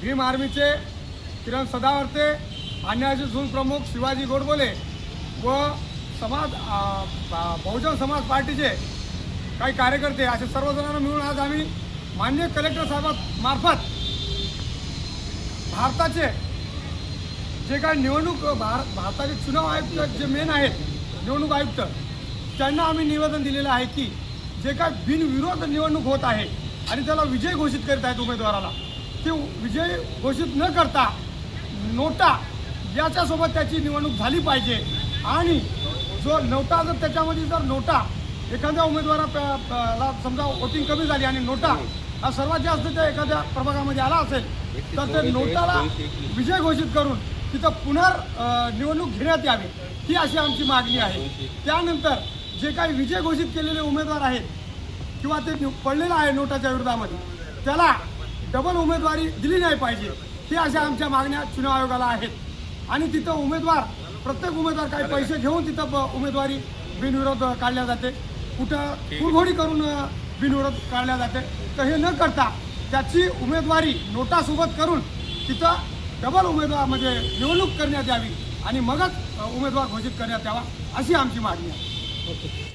भीम आर्मीचे किरण सदावर्ते अन्यायाचे झून प्रमुख शिवाजी गोडबोले व समाज बहुजन समाज पार्टीचे काही कार्यकर्ते असे सर्वजणांना मिळून आज आम्ही मान्य कलेक्टर साहेबांमार्फत भारताचे जे काही निवडणूक भार भारताचे चुनाव आयुक्त जे मेन आहेत निवडणूक आयुक्त त्यांना आम्ही निवेदन दिलेलं आहे की जे काय बिनविरोध निवडणूक होत आहे आणि त्याला विजय घोषित करीत आहेत उमेदवाराला. ते विजय घोषित न करता नोटा याच्यासोबत त्याची निवडणूक झाली पाहिजे. आणि जो नोटा जर त्याच्यामध्ये जर नोटा एखाद्या उमेदवाराला समजा वोटिंग कमी झाली आणि नोटा हा सर्वात जास्त त्या एखाद्या प्रभागामध्ये आला असेल तर ते नोटाला विजय घोषित करून तिथं पुनर् निवडणूक घेण्यात यावी ही अशी आमची मागणी आहे. त्यानंतर जे काही विजय घोषित केलेले उमेदवार आहेत किंवा ते पडलेलं आहे नोटाच्या विरोधामध्ये त्याला डबल उमेदवारी दिली नाही पाहिजे. हे अशा आमच्या मागण्या चुनाव आयोगाला आहेत. आणि तिथं उमेदवार प्रत्येक उमेदवार काही पैसे घेऊन तिथं उमेदवारी बिनविरोध काढल्या जाते. कुठं कुरघोडी करून बिनविरोध काढल्या जाते. तर हे न करता त्याची उमेदवारी नोटासोबत करून तिथं डबल उमेदवार म्हणजे निवडणूक करण्यात यावी आणि मगच उमेदवार घोषित करण्यात यावा अशी आमची मागणी आहे.